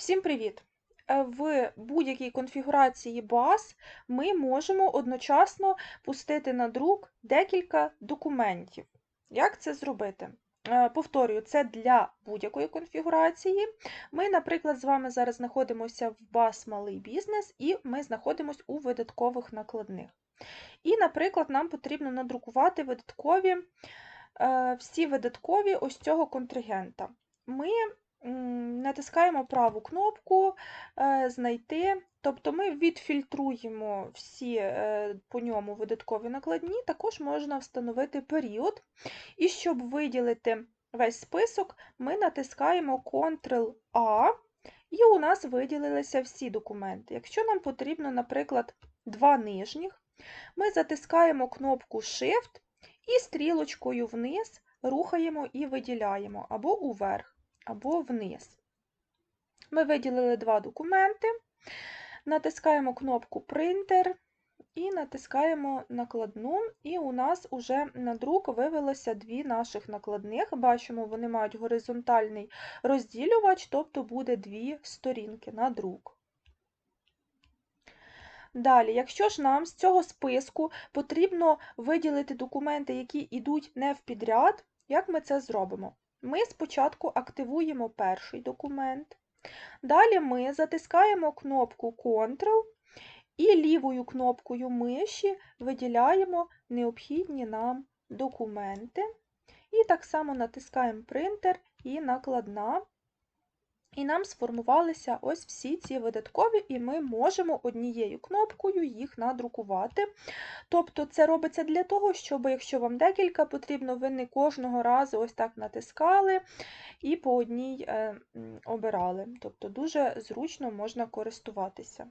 Всім привіт! Е, В будь-якій конфігурації баз ми можемо одночасно пустити на друк декілька документів. Як це зробити? Е, Повторюю, це для будь-якої конфігурації. Ми, наприклад, з вами зараз знаходимося в баз малий бізнес, і ми знаходимося у видаткових накладних. І, наприклад, нам потрібно надрукувати видаткові, е, всі видаткові ось цього контрагента. Ми натискаємо праву кнопку е, Знайти, тобто ми відфільтруємо всі е, по ньому видаткові накладні, також можна встановити період. І щоб виділити весь список, ми натискаємо Ctrl-A, і у нас виділилися всі документи. Якщо нам потрібно, наприклад, два нижніх, ми затискаємо кнопку Shift і стрілочкою вниз рухаємо і виділяємо або уверх, або вниз. Ми виділили два документи, натискаємо кнопку Принтер і натискаємо накладну, і у нас уже на друк вивелося дві наших накладних. Бачимо, вони мають горизонтальний розділювач, тобто буде дві сторінки на друк. Далі, якщо ж нам з цього списку потрібно виділити документи, які йдуть не в підряд, як ми це зробимо? Ми спочатку активуємо перший документ, далі ми затискаємо кнопку Ctrl і лівою кнопкою миші виділяємо необхідні нам документи. І так само натискаємо принтер і накладна. І нам сформувалися ось всі ці видаткові, і ми можемо однією кнопкою їх надрукувати. Тобто це робиться для того, щоб, якщо вам декілька потрібно, ви не кожного разу ось так натискали і по одній е, обирали. Тобто дуже зручно можна користуватися.